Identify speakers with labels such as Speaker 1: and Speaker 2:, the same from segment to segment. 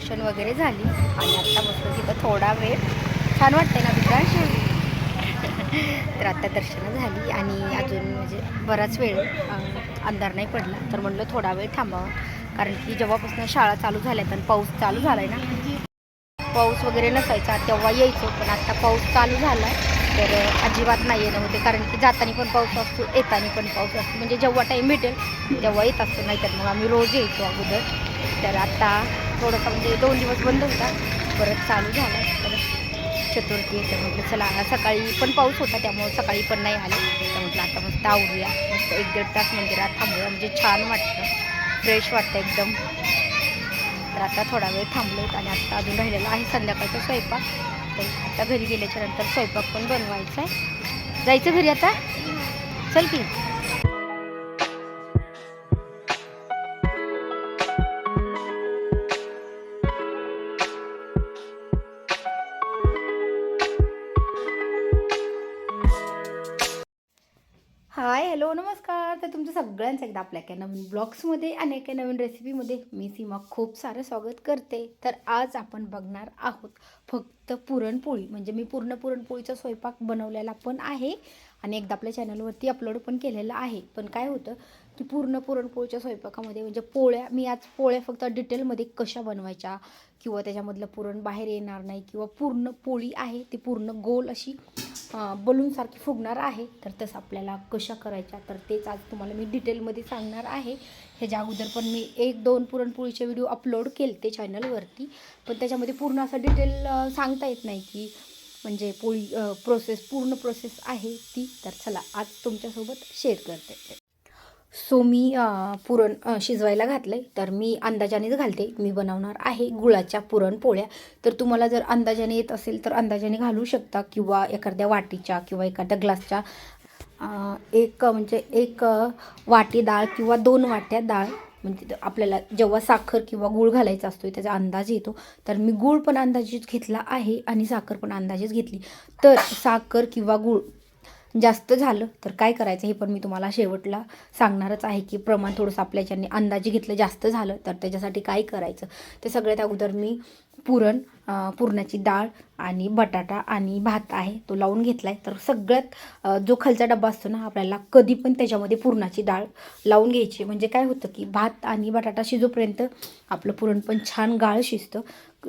Speaker 1: दर्शन वगैरे झाली. आणि आत्ता बसलो तिथं थोडा वेळ. छान वाटतंय ना तिथं तर आत्ता दर्शनं झाली आणि अजून म्हणजे बराच वेळ अंधार नाही पडला. तर म्हणलं थोडा वेळ थांबावा. कारण की जेव्हापासून शाळा चालू झाल्यात आणि पाऊस चालू झाला आहे ना. पाऊस वगैरे नसायचा तेव्हा यायचो. पण आत्ता पाऊस चालू झाला तर अजिबात नाही येणं होते. कारण की जाताना पण पाऊस असतो येताना पण पाऊस असतो. म्हणजे जेव्हा टाईम भेटेल तेव्हा येत असतो. नाहीतर मग आम्ही रोज यायचो अगोदर. तर आता थोडंसं म्हणजे दोन दिवस बंद होता. परत चालू झाला. तर चतुर्थी तर म्हटलं चला आता सकाळी पण पाऊस होता त्यामुळं सकाळी पण नाही आले. तर म्हटलं आता मस्त आवडूया मस्त एक दीड तास मंदिरात थांबूया. म्हणजे छान वाटतं. फ्रेश वाटतं एकदम. तर आता थोडा वेळ थांबलोत आणि आता अजून राहिलेला आहे संध्याकाळचा स्वयंपाक. तर आता घरी गेल्याच्यानंतर स्वयंपाक पण बनवायचा आहे. जायचं घरी आता? चल की. हाय हॅलो नमस्कार. तर तुमचं सगळ्यांचं एकदा आपल्या एका नवीन ब्लॉग्समध्ये आणि एका नवीन रेसिपीमध्ये मी सीमा खूप सारं स्वागत करते. तर आज आपण बघणार आहोत फक्त पुरणपोळी. म्हणजे मी पूर्ण पुरणपोळीचा स्वयंपाक बनवलेला पण आहे आणि एकदा आपल्या चॅनलवरती अपलोड पण केलेलं आहे. पण काय होतं की पूर्ण पुरणपोळीच्या स्वयंपाकामध्ये म्हणजे पोळ्या मी आज पोळ्या फक्त डिटेलमध्ये कशा बनवायच्या किंवा त्याच्यामधलं पुरण बाहेर येणार नाही किंवा पूर्ण पोळी आहे ती पूर्ण गोल अशी बलूनसारखी फुगणार आहे तर तसं आपल्याला कशा करायच्या तर तेच आज तुम्हाला मी डिटेलमध्ये सांगणार आहे. ह्याच्या अगोदर पण मी एक दोन पुरणपोळीचे व्हिडिओ अपलोड केले ते चॅनलवरती पण त्याच्यामध्ये पूर्ण असं डिटेल सांगता येत नाही की म्हणजे पोळी प्रोसेस पूर्ण प्रोसेस आहे ती. तर चला आज तुमच्यासोबत शेअर करते. सो मी पुरण शिजवायला घातलं आहे तर मी अंदाजानेच घालते. मी बनवणार आहे गुळाच्या पुरणपोळ्या तर तुम्हाला जर अंदाजाने येत असेल तर अंदाजाने घालू शकता किंवा एखाद्या वाटीच्या किंवा एखाद्या ग्लासच्या. एक म्हणजे एक वाटी डाळ किंवा दोन वाट्या डाळ. म्हणजे आपल्याला जेव्हा साखर किंवा गूळ घालायचा असतो त्याचा अंदाज येतो. तर मी गूळ पण अंदाजेच घेतला आहे आणि साखर पण अंदाजेच घेतली. तर साखर किंवा गूळ जास्त झालं तर काय करायचं हे पण मी तुम्हाला शेवटला सांगणारच आहे की प्रमाण थोडंसं आपल्या याच्याने अंदाजे घेतलं जास्त झालं तर त्याच्यासाठी काय करायचं? ते सगळ्यात अगोदर मी पुरण पुरणाची डाळ आणि बटाटा आणि भात आहे तो लावून घेतला आहे तर सगळ्यात जो खालचा डबा असतो ना आपल्याला कधी पण त्याच्यामध्ये पुरणाची डाळ लावून घ्यायची. म्हणजे काय होतं की भात आणि बटाटा शिजोपर्यंत आपलं पुरण पण छान गाळ शिजतं.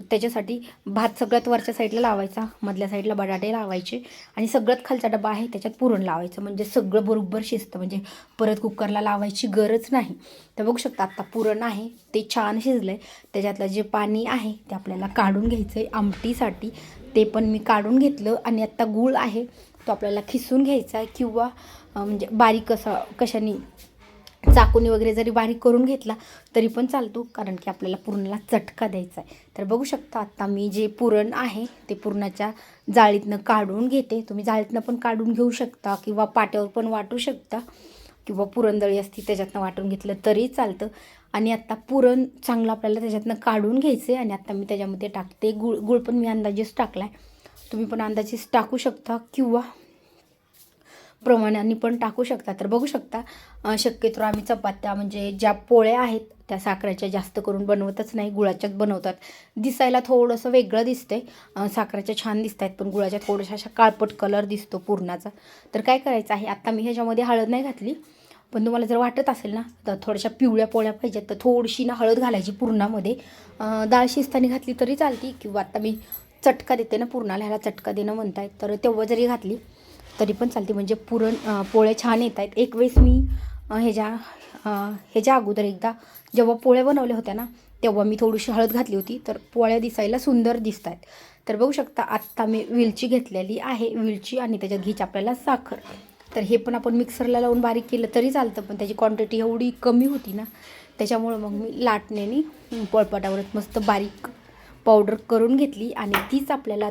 Speaker 1: त्याच्यासाठी भात सगळ्यात वरच्या साईडला लावायचा. मधल्या साईडला बटाटे लावायचे. आणि सगळ्यात खालचा डबा आहे त्याच्यात पुरण लावायचं. म्हणजे सगळं बरोबर शिजतं. म्हणजे परत कुकरला लावायची गरज नाही. तर बघू शकता आत्ता पुरण आहे ते छान शिजलं आहे त्याच्यातलं जे पाणी आहे ते आपल्याला काढून घ्यायचं आहे आमटीसाठी. ते पण मी काढून घेतलं आणि आत्ता गूळ आहे तो आपल्याला खिसून घ्यायचा आहे. किंवा म्हणजे बारीक कसा कशाने चाकूने वगैरे जरी बारीक करून घेतला तरी पण चालतो कारण की आपल्याला पुरणाला चटका द्यायचा आहे. तर बघू शकता आत्ता मी जे पुरण आहे ते पुरणाच्या जाळीतनं काढून घेते. तुम्ही जाळीतनं पण काढून घेऊ शकता किंवा पाट्यावर पण वाटू शकता किंवा पुरणदळी असती त्याच्यातनं वाटून घेतलं तरी चालतं. आणि आत्ता पुरण चांगलं आपल्याला त्याच्यातनं काढून घ्यायचं आहे आणि आत्ता मी त्याच्यामध्ये टाकते. गुळ गुळ पण मी अंदाजेच टाकला आहे तुम्ही पण अंदाजेच टाकू शकता किंवा प्रमाणाने पण टाकू शकता. तर बघू शकता शक्यतो आम्ही चपात्या म्हणजे ज्या पोळ्या आहेत त्या साखरेच्या जास्त करून बनवतच नाही गुळाच्याच बनवतात. दिसायला थोडंसं वेगळं दिसते साखरेच्या छान दिसत आहेत पण गुळाच्या थोड्याशा अशा काळपट कलर दिसतो पूर्णाचा. तर काय करायचं आहे आत्ता मी ह्याच्यामध्ये हळद नाही घातली पण तुम्हाला जर वाटत असेल ना तर थोड्याशा पिवळ्या पोळ्या पाहिजेत तर थोडीशी ना हळद घालायची पुरणामध्ये. दाळ डाळ शिजताना घातली तरी चालती किंवा आत्ता मी चटका देते ना पुरणाला ह्याला चटका देणं म्हणतायत तर तेव्हा जरी घातली तरी पण चालते. म्हणजे पुरण पोळ्या छान येत आहेत एक वेळेस मी ह्याच्या ह्याच्या अगोदर एकदा जेव्हा पोळ्या बनवल्या होत्या ना तेव्हा मी थोडीशी हळद घातली होती. तर पोळ्या दिसायला सुंदर दिसत आहेत तर बघू शकता आत्ता मी विलची घेतलेली आहे. विलची आणि त्याच्यात घ्यायची आपल्याला साखर. तर हे पण आपण मिक्सरला लावून बारीक केलं तरी चालतं पण त्याची क्वांटिटी एवढी कमी होती ना त्याच्यामुळं मग मी लाटण्याने पोळपाटावरच मस्त बारीक पावडर करून घेतली आणि तीच आपल्याला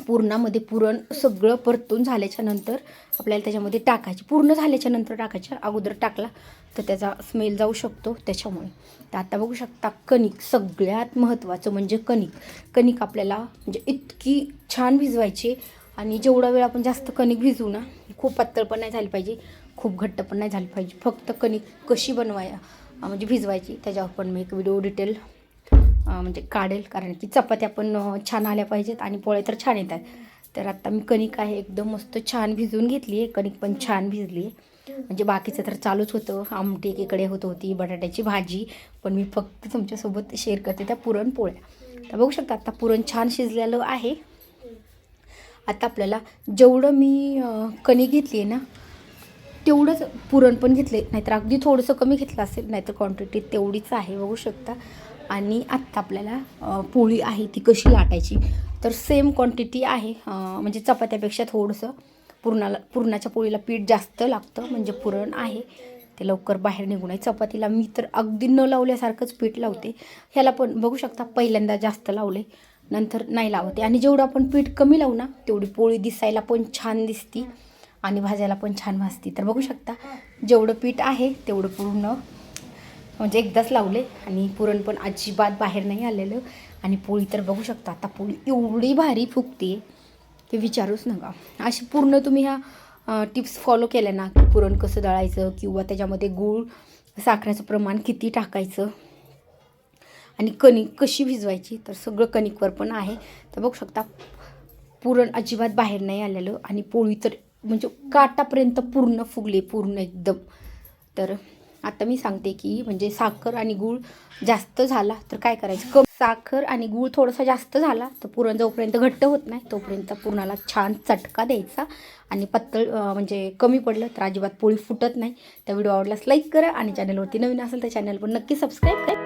Speaker 1: पुरणामध्ये पुरण सगळं परतून झाल्याच्यानंतर आपल्याला त्याच्यामध्ये टाकायची पूर्ण झाल्याच्यानंतर टाकायच्या अगोदर टाकला तर त्याचा स्मेल जाऊ शकतो त्याच्यामुळे. तर आता बघू शकता कणिक सगळ्यात महत्त्वाचं म्हणजे कणिक. कणिक आपल्याला म्हणजे इतकी छान भिजवायची आणि जेवढा वेळ आपण जास्त कणिक भिजवू ना खूप पातळ पण नाही झाली पाहिजे खूप घट्ट पण नाही झाली पाहिजे. फक्त कणिक कशी बनवाया म्हणजे भिजवायची त्याच्यावर पण मी एक व्हिडिओ डिटेल म्हणजे काढेल. कारण की चपात्या पण छान आल्या पाहिजेत आणि पोळे तर छान येतात. तर आत्ता मी कणिक आहे एकदम मस्त छान भिजवून घेतली आहे कणिक पण छान भिजली आहे म्हणजे बाकीचं तर चालूच होतं. आमटी एकीकडे होत होती बटाट्याची भाजी. पण मी फक्त तुमच्यासोबत शेअर करते त्या पुरणपोळ्या तर बघू शकता आत्ता पुरण छान शिजलेलं आहे. आता आपल्याला जेवढं मी कणिक घेतली आहे ना तेवढंच पुरण पण घेतले नाहीतर अगदी थोडंसं कमी घेतलं असेल नाहीतर क्वांटिटी तेवढीच आहे. बघू शकता. आणि आत्ता आपल्याला पोळी आहे ती कशी लाटायची? तर सेम क्वांटिटी आहे म्हणजे चपात्यापेक्षा थोडंसं पुरणाला पुरणाच्या पोळीला पीठ जास्त लागतं म्हणजे पुरण आहे. ते लवकर बाहेर निघून आहे. चपातीला मी तर अगदी न लावल्यासारखंच पीठ लावते. ह्याला पण बघू शकता पहिल्यांदा जास्त लावले नंतर नाही लावते. आणि जेवढं आपण पीठ कमी लावू ना तेवढी पोळी दिसायला पण छान दिसती आणि भाजायला पण छान भाजती तर बघू शकता जेवढं पीठ आहे तेवढं पूर्ण म्हणजे एकदाच लावले आणि पुरण पण अजिबात बाहेर नाही आलेलं. आणि पोळी तर बघू शकता आता पोळी एवढी भारी फुगते की विचारूच नका. अशी पूर्ण तुम्ही ह्या टिप्स फॉलो केल्या ना की पुरण कसं दळायचं किंवा त्याच्यामध्ये गूळ साखरेचं प्रमाण किती टाकायचं आणि कणिक कशी भिजवायची तर सगळं कणिकवर पण आहे. तर बघू शकता पुरण अजिबात बाहेर नाही आलेलं आणि पोळी तर म्हणजे काटापर्यंत पूर्ण फुगले पूर्ण एकदम. तर आता मी सांगते की म्हणजे साखर आणि गूळ जास्त झाला तर काय करायचं? कम साखर आणि गूळ थोडासा जास्त झाला तर पुरण जोपर्यंत घट्ट होत नाही तोपर्यंत पुरणाला छान चटका द्यायचा. आणि पत्तळ म्हणजे कमी पडलं तर अजिबात पोळी फुटत नाही. त्या व्हिडिओ आवडल्यास लाईक करा आणि चॅनलवरती नवीन असेल तर चॅनल पण नक्की सबस्क्राईब करा.